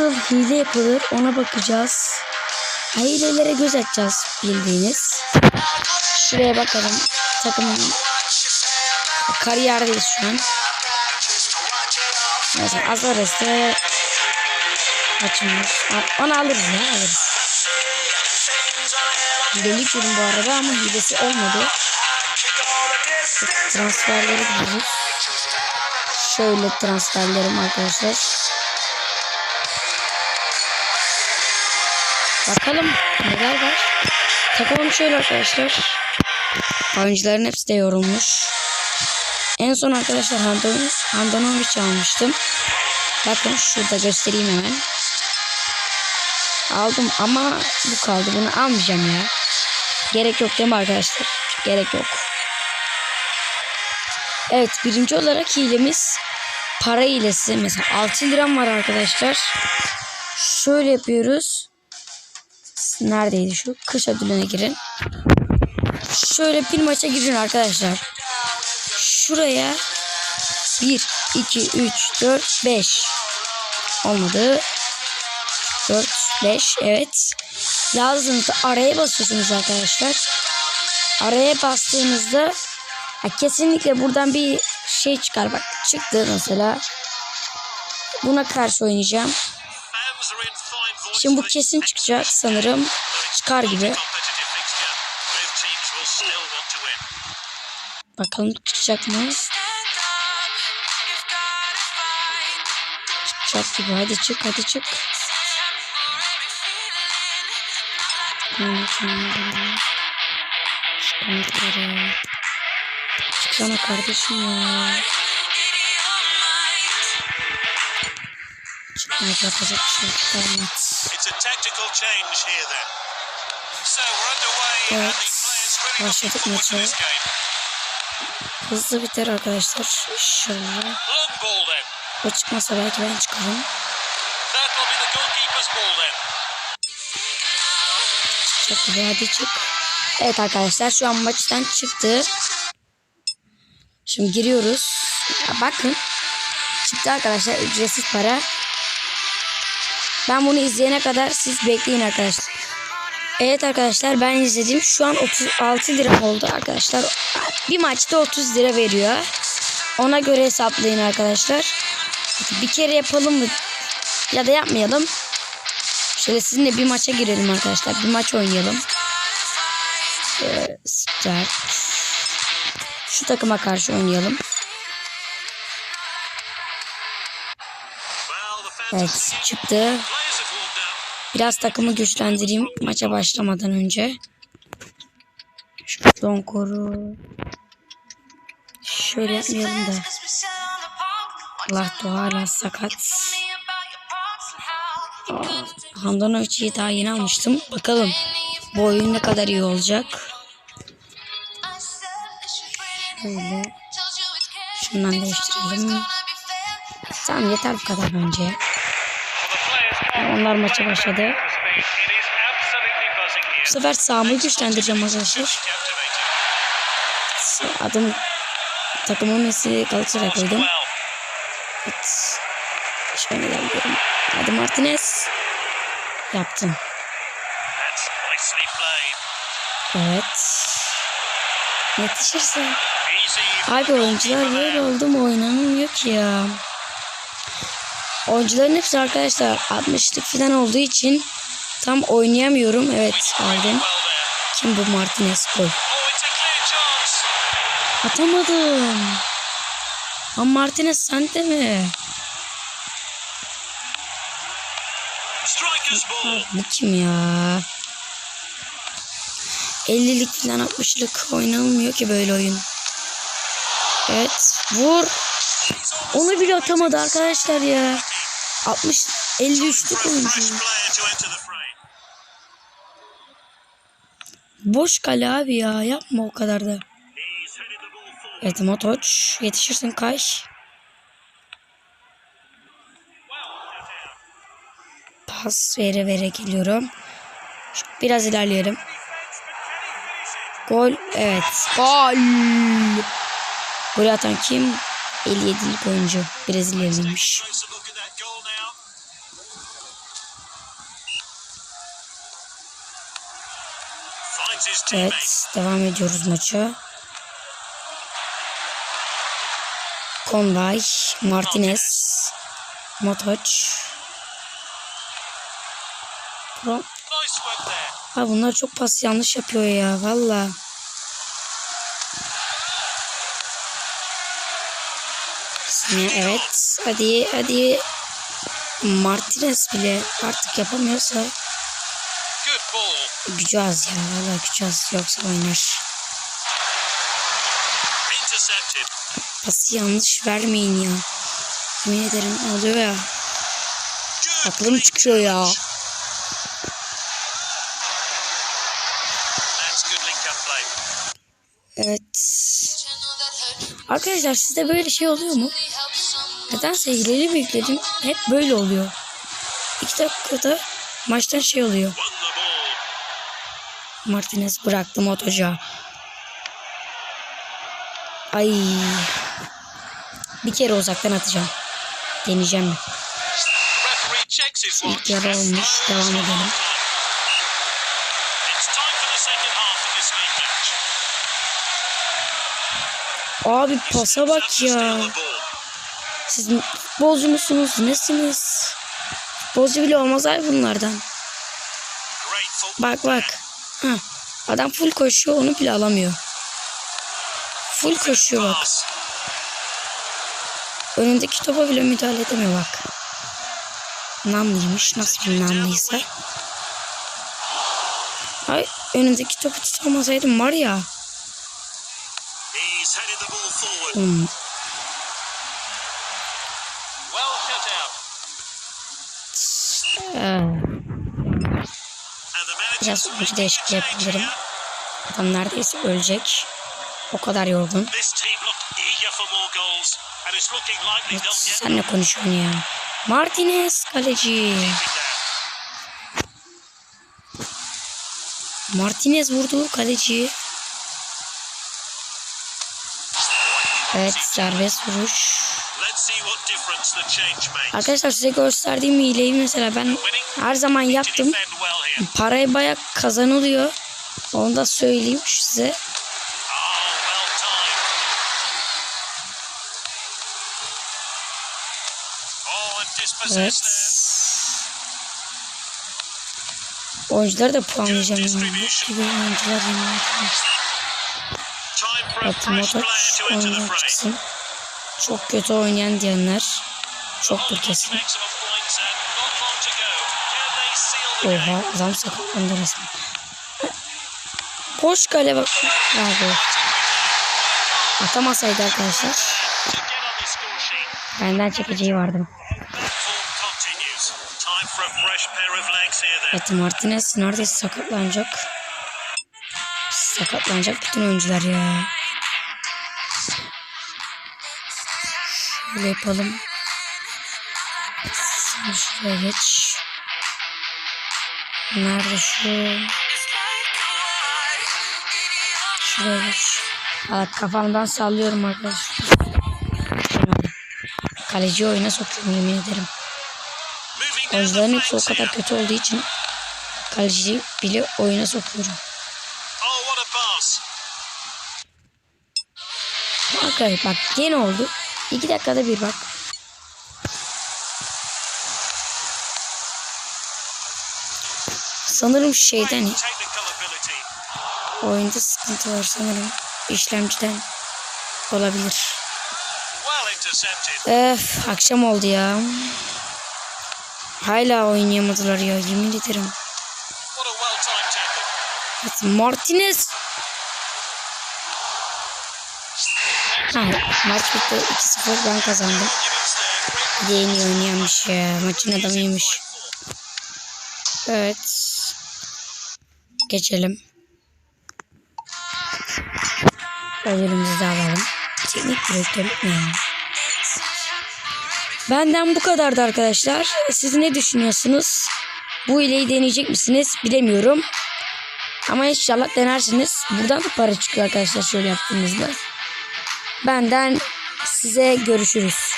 nasıl hile yapılır ona bakacağız. Hilelere göz atacağız bildiğiniz. Şuraya bakalım. Takımın kariyerdeyiz şu an. Mesela Azares'te açılmış. Onu alırız ya alırız. Deli ürün bu arada ama hilesi olmadı. Transferleri buluruz. Şöyle transferlerim arkadaşlar. Bakalım neler var. Takımım şöyle arkadaşlar. Oyuncuların hepsi de yorulmuş. En son arkadaşlar Handanovic, almıştım. Bakın şurada göstereyim hemen. Aldım ama bu kaldı. Bunu almayacağım ya. Gerek yok değil mi arkadaşlar? Gerek yok. Evet birinci olarak hilemiz para hilesi. Mesela 6 liram var arkadaşlar. Şöyle yapıyoruz. Neredeydi şu? Kış ödülüne girin. Şöyle bir maça girin arkadaşlar. Şuraya 1, 2, 3, 4, 5. Olmadı. 4, 5 evet. Yazdığınızda araya basıyorsunuz arkadaşlar. Araya bastığınızda ya kesinlikle buradan bir şey çıkar. Bak çıktı mesela. Buna karşı oynayacağım. Şimdi bu kesin çıkacak sanırım. Çıkar gibi. Bakalım çıkacak mı? Çıkacak gibi. Hadi çık hadi çık. Çıksana kardeşim ya. Then. So we're underway and Evet. Başladık game. Hızlı biter arkadaşlar. İnşallah. Long ball then. O çıkmasa belki ben çıkarım. Çok güzel hadi çık. Evet arkadaşlar şu an maçtan çıktı. Şimdi giriyoruz. Ya bakın. Çıktı arkadaşlar ücretsiz para. Ben bunu izleyene kadar siz bekleyin arkadaşlar. Evet arkadaşlar ben izledim. Şu an 36 lira oldu arkadaşlar. Bir maçta 30 lira veriyor. Ona göre hesaplayın arkadaşlar. Bir kere yapalım mı? Ya da yapmayalım. Şöyle sizinle bir maça girelim arkadaşlar. Bir maç oynayalım. Ee, start. Şu takıma karşı oynayalım. Evet çıktı. Biraz takımı güçlendireyim maça başlamadan önce. Şu Donkoru. Şöyle yapmayalım da. Allah hala sakat. Aa, Handanovic'i daha yeni almıştım. Bakalım bu oyun ne kadar iyi olacak. Şöyle. Şundan değiştirelim. Tamam yeter bu kadar bence. Onlar maça başladı. Bu sefer sağımı güçlendireceğim arkadaşlar. Adım takımın Messi Galatasaray koydum. Evet. Şöyle ilerliyorum. Hadi Martinez. Yaptım. Evet. Yetişirse. Abi oyuncular böyle oldu mu oynanmıyor ki ya. Oyuncuların hepsi arkadaşlar 60'lık falan olduğu için tam oynayamıyorum. Evet there. Kim bu Martinez gol. Atamadım. Ama Martinez sen de mi? Bu kim ya? 50'lik falan 60'lık oynanmıyor ki böyle oyun. Evet. Vur. Onu bile atamadı arkadaşlar ya. 60 53'lük oyuncu. Boş kale abi ya. Yapma o kadar da. Evet Motoç. Yetişirsin kay. Pas vere vere geliyorum. Biraz ilerleyelim. Gol. Evet. Gol. Gol atan kim? 57'lik oyuncu. Brezilyalıymış. Evet devam ediyoruz maça. Conway, Martinez, Motoç. Pro. Ha bunlar çok pas yanlış yapıyor ya valla. Evet hadi hadi Martinez bile artık yapamıyorsa. Gücü az ya valla gücü az yoksa oynar. Pası yanlış vermeyin ya. Yemin ederim oluyor ya. Aklım çıkıyor ya. Evet. Arkadaşlar sizde böyle şey oluyor mu? Nedense hileli mi yükledim? Hep böyle oluyor. İki dakikada maçtan şey oluyor. Martinez bıraktı motoca. Ay. Bir kere uzaktan atacağım. Deneyeceğim mi? İlk yarı olmuş. Devam edelim. Abi pasa bak ya. Siz futbolcu musunuz? Nesiniz? Futbolcu bile olmaz abi bunlardan. Bak bak. Ha. Adam full koşuyor onu bile alamıyor. Full koşuyor bak. Önündeki topa bile müdahale edemiyor bak. Namlıymış. Nasıl bir namlıysa. Ay önündeki topu tutamasaydım var ya. Hmm, Biraz değişikliği change yapabilirim. adam neredeyse ölecek. O kadar yorgun. Evet, don't get sen ne konuşuyorsun ya? Martinez kaleci. Martinez vurdu kaleci. Evet serbest vuruş. Arkadaşlar size gösterdiğim hileyi mesela ben her zaman yaptım. Parayı bayağı kazanılıyor. Onu da söyleyeyim size. Oh. Oh, dispossessed Evet. there. Oyuncuları da puanlayacağım. gibi oyuncular yemin ederim. Time for a Evet fresh Motoç player to enter the oyundan fray. çıksın. Çok kötü oynayan diyenler çoktur kesin. Oha adam sakatlandı resmen. Boş kale bak. Gol. Atamasaydı arkadaşlar. Benden çekeceği vardı. Evet Martinez neredeyse sakatlanacak. Sakatlanacak bütün oyuncular ya. Şöyle yapalım. Sen şuraya geç. Nerede şu? Şuraya geç. Evet kafamdan sallıyorum arkadaşlar. Kaleci oyuna sokuyorum yemin ederim. Oyuncuların hepsi o kadar kötü olduğu için kaleci bile oyuna sokuyorum. What a pass. Bak yine oldu. İki dakikada bir bak. Sanırım şeyden oyunda sıkıntı var sanırım. İşlemciden olabilir. Öf akşam oldu ya. Hala oynayamadılar ya yemin ederim. Evet, Martinez. Ha, maç bitti 2-0 ben kazandım. Bir de en oynayanmış ya. Maçın adamıymış. Evet. Geçelim. Ödülümüzü de alalım. Teknik direktörlük ne? Benden bu kadardı arkadaşlar. Siz ne düşünüyorsunuz? Bu hileyi deneyecek misiniz? Bilemiyorum. Ama inşallah denersiniz. Buradan da para çıkıyor arkadaşlar şöyle yaptığınızda. Benden size görüşürüz.